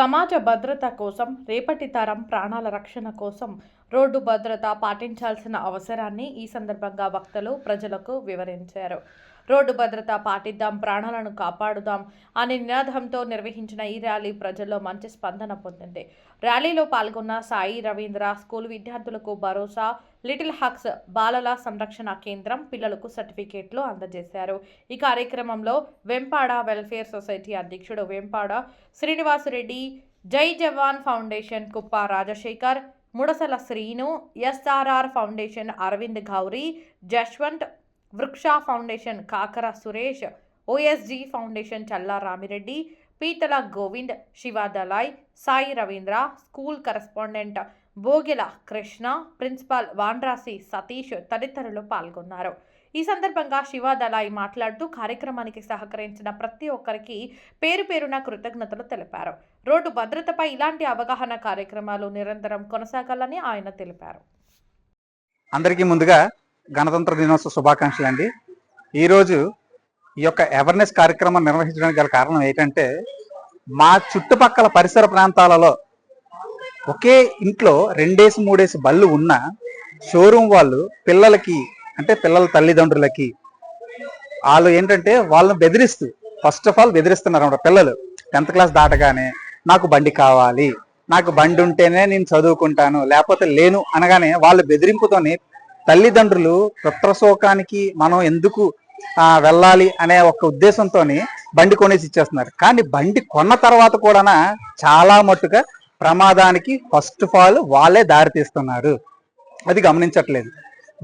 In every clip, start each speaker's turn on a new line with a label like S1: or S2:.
S1: సమాజ భద్రత కోసం రేపటి తరం ప్రాణాల రక్షణ కోసం రోడ్డు భద్రత పాటించాల్సిన అవసరాన్ని ఈ సందర్భంగా వక్తలు ప్రజలకు వివరించారు. రోడ్డు భద్రత పాటిద్దాం ప్రాణాలను కాపాడుదాం అనే నినాదంతో నిర్వహించిన ఈ ర్యాలీ ప్రజల్లో మంచి స్పందన పొందింది. ర్యాలీలో పాల్గొన్న సాయి రవీంద్ర స్కూల్ విద్యార్థులకు భరోసా లిటిల్ హక్స్ బాలల సంరక్షణ కేంద్రం పిల్లలకు సర్టిఫికేట్లు అందజేశారు. ఈ కార్యక్రమంలో వెంపాడ వెల్ఫేర్ సొసైటీ అధ్యక్షుడు Vempada Srinivasa Reddy Jai Jawan foundation Kuppa Rajasekhar Mudasala Srinu SRR foundation Aravind Gowri Jaswanth Vruksha foundation Kakara Suresh OSG foundation Challa Ramireddy Peethala Govind Siva Dalai Sai Ravindra school correspondent Bhogila Krishna principal Vandrasi Satish తదితరులు పాల్గొన్నారు. ఈ సందర్భంగా శివ మాట్లాడుతూ కార్యక్రమానికి సహకరించిన ప్రతి ఒక్కరికి పేరు పేరున కృతజ్ఞతలు తెలిపారు. రోడ్డు భద్రతపై ఇలాంటి అవగాహన కార్యక్రమాలు నిరంతరం కొనసాగాలని ఆయన తెలిపారు.
S2: అందరికీ ముందుగా గణతంత్ర దినోత్సవ శుభాకాంక్షలు అండి. ఈరోజు ఈ యొక్క అవేర్నెస్ కార్యక్రమం నిర్వహించడానికి గల కారణం ఏంటంటే మా చుట్టుపక్కల పరిసర ప్రాంతాలలో ఒకే ఇంట్లో రెండేసి మూడేసి బళ్ళు ఉన్న షోరూమ్ వాళ్ళు పిల్లలకి అంటే పిల్లల తల్లిదండ్రులకి వాళ్ళు ఏంటంటే వాళ్ళని బెదిరిస్తూ ఫస్ట్ ఆఫ్ ఆల్ బెదిరిస్తున్నారు అన్నమాట పిల్లలు. టెన్త్ క్లాస్ దాటగానే నాకు బండి కావాలి నాకు బండి ఉంటేనే నేను చదువుకుంటాను లేకపోతే లేను అనగానే వాళ్ళ బెదిరింపుతోనే తల్లిదండ్రులు పుత్రశోకానికి మనం ఎందుకు వెళ్ళాలి అనే ఒక ఉద్దేశంతో బండి కొనేసి ఇచ్చేస్తున్నారు. కానీ బండి కొన్న తర్వాత కూడా చాలా మట్టుగా ప్రమాదానికి ఫస్ట్ ఆఫ్ ఆల్ వాళ్ళే దారి తీస్తున్నారు. అది గమనించట్లేదు.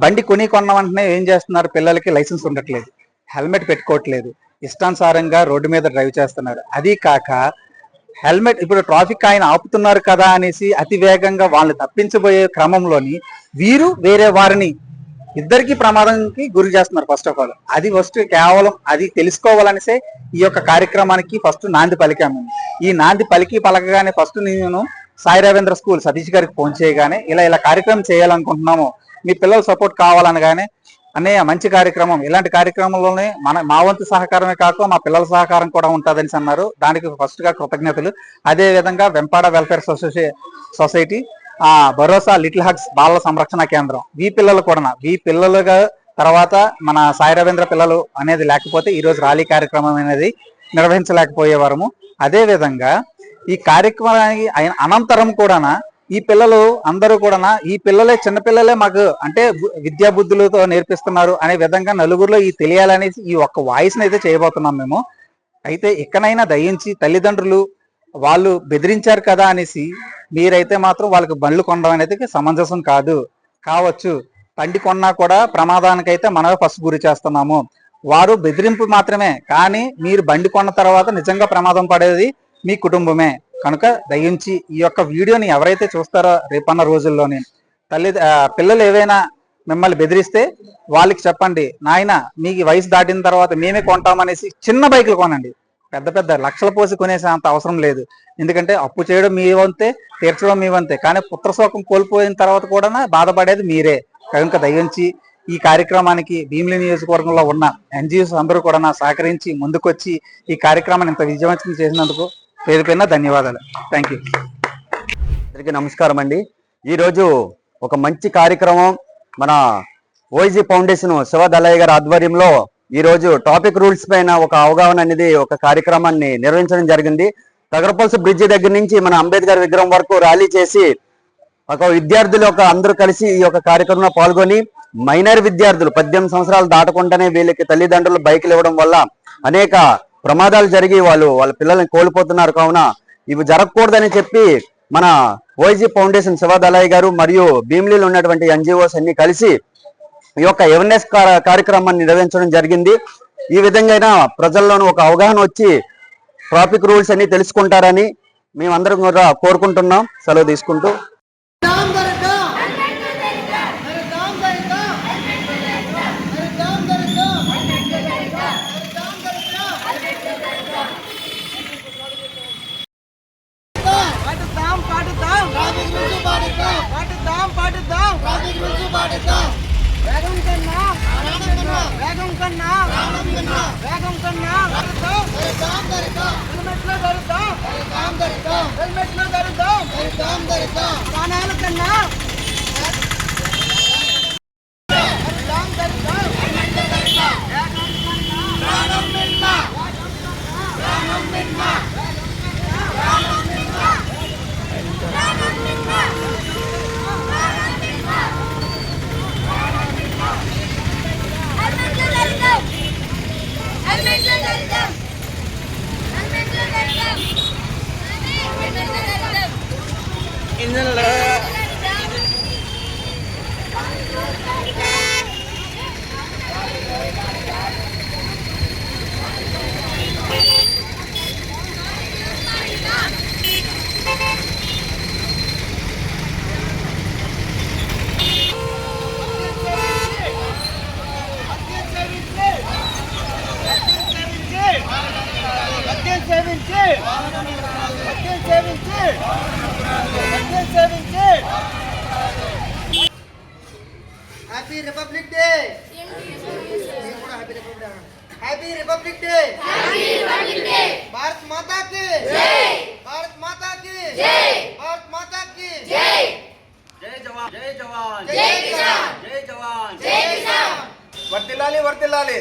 S2: బండి కొని కొన్న వెంటనే ఏం చేస్తున్నారు? పిల్లలకి లైసెన్స్ ఉండట్లేదు. హెల్మెట్ పెట్టుకోవట్లేదు. ఇష్టానుసారంగా రోడ్డు మీద డ్రైవ్ చేస్తున్నారు. అది కాక హెల్మెట్ ఇప్పుడు ట్రాఫిక్ ఆయన ఆపుతున్నారు కదా అనేసి అతి వేగంగా వాళ్ళని తప్పించబోయే క్రమంలోని వీరు వేరే వారిని ఇద్దరికి ప్రమాదానికి గురి చేస్తున్నారు ఫస్ట్ ఆఫ్ ఆల్ అది ఫస్ట్ కేవలం అది తెలుసుకోవాలనేసే ఈ యొక్క కార్యక్రమానికి ఫస్ట్ నాంది పలికాము. ఈ నాంది పలికి పలకగానే ఫస్ట్ నేను సాయి రవీంద్ర స్కూల్ సతీష్ గారికి ఫోన్ చేయగానే ఇలా ఇలా కార్యక్రమం చేయాలనుకుంటున్నాము. మీ పిల్లల సపోర్ట్ కావాలనగానే అన్నయ్య మంచి కార్యక్రమం. ఇలాంటి కార్యక్రమంలోనే మన మా వంతు సహకారమే కాక మా పిల్లల సహకారం కూడా ఉంటుందని అన్నారు. దానికి ఫస్ట్గా కృతజ్ఞతలు. అదే విధంగా వెంపాడ వెల్ఫేర్ సొసైటీ సొసైటీ ఆ భరోసా లిటిల్ హగ్స్ బాలల సంరక్షణ కేంద్రం. ఈ పిల్లలు కూడా వీ పిల్లలుగా తర్వాత మన సాయి రవీంద్ర పిల్లలు అనేది లేకపోతే ఈరోజు ర్యాలీ కార్యక్రమం అనేది నిర్వహించలేకపోయేవారము. అదే విధంగా ఈ కార్యక్రమానికి అయిన అనంతరం కూడా ఈ పిల్లలు అందరూ కూడా ఈ పిల్లలే చిన్నపిల్లలే మాకు అంటే విద్యా బుద్ధులతో నేర్పిస్తున్నారు అనే విధంగా నలుగురిలో ఈ తెలియాలనేసి ఈ ఒక్క వాయిస్ని అయితే చేయబోతున్నాం మేము. అయితే ఇక్కడైనా దయించి తల్లిదండ్రులు వాళ్ళు బెదిరించారు కదా అనేసి మీరైతే మాత్రం వాళ్ళకి బండ్లు కొనడం అనేది సమంజసం కాదు. కావచ్చు బండి కొన్నా కూడా ప్రమాదానికైతే మనమే ఫస్ట్ గురి చేస్తున్నాము. వారు బెదిరింపు మాత్రమే కానీ మీరు బండి కొన్న తర్వాత నిజంగా ప్రమాదం పడేది మీ కుటుంబమే. కనుక దయించి ఈ యొక్క వీడియోని ఎవరైతే చూస్తారో రేపన్న రోజుల్లోని తల్లి పిల్లలు ఏవైనా మిమ్మల్ని బెదిరిస్తే వాళ్ళకి చెప్పండి నాయన మీకు వయసు దాటిన తర్వాత మేమే కొంటామనేసి చిన్న బైకులు కొనండి. పెద్ద పెద్ద లక్షల పోసి కొనేసేంత అవసరం లేదు. ఎందుకంటే అప్పు చేయడం మీ వంతే తీర్చడం మీ వంతే. కానీ పుత్రశోకం కోల్పోయిన తర్వాత కూడా బాధపడేది మీరే. కనుక దయించి ఈ కార్యక్రమానికి భీమిలి నియోజకవర్గంలో ఉన్న ఎన్జిఓస్ అందరూ కూడా సహకరించి ముందుకొచ్చి ఈ కార్యక్రమాన్ని ఇంత విజయవంతం చేసినందుకు పేరు పైన ధన్యవాదాలు. థ్యాంక్ యూ
S3: అందరికీ నమస్కారం అండి. ఈరోజు ఒక మంచి కార్యక్రమం మన ఓజీ ఫౌండేషన్ శివదలయ్య గారి ఆధ్వర్యంలో ఈ రోజు టాపిక్ రూల్స్ పైన ఒక అవగాహన అనేది ఒక కార్యక్రమాన్ని నిర్వహించడం జరిగింది. తగరపల్స్ బ్రిడ్జ్ దగ్గర నుంచి మన అంబేద్కర్ విగ్రహం వరకు ర్యాలీ చేసి ఒక విద్యార్థులు ఒక అందరూ కలిసి ఈ యొక్క కార్యక్రమంలో పాల్గొని మైనర్ విద్యార్థులు పద్దెనిమిది సంవత్సరాలు దాటకుండానే వీళ్ళకి తల్లిదండ్రులు బైకులు ఇవ్వడం వల్ల అనేక ప్రమాదాలు జరిగి వాళ్ళు వాళ్ళ పిల్లల్ని కోల్పోతున్నారు. కావున ఇవి జరగకూడదని చెప్పి మన ఓజీ ఫౌండేషన్ శివదలయ్య గారు మరియు భీమిలీలో ఉన్నటువంటి ఎన్జిఓస్ అన్ని కలిసి ఈ యొక్క అవేర్నెస్ కార్యక్రమాన్ని నిర్వహించడం జరిగింది. ఈ విధంగా ప్రజల్లోనూ ఒక అవగాహన వచ్చి ట్రాఫిక్ రూల్స్ అన్ని తెలుసుకుంటారని మేమందరం కూడా కోరుకుంటున్నాం. సెలవు తీసుకుంటూ
S4: పాటుతాం పాటుతాం ట్రాఫిక్ రూల్స్ పాటిద్దాం వేగం కన్నా వేగం కన్నా
S3: వేగం కన్నా ప్రాణం కన్నా వేగం కన్నా దొరుకుతాం దొరుకుతాం happy republic day happy republic day Bharat Mata కి భారత్ మాతా కి భారత్ మాతా కి
S2: జై జవాన్ జై జవాన్
S3: జై కిసాన్
S2: జై జవాన్
S3: జై కిసాన్
S2: వర్తిల్లాలి వర్తిల్లాలి.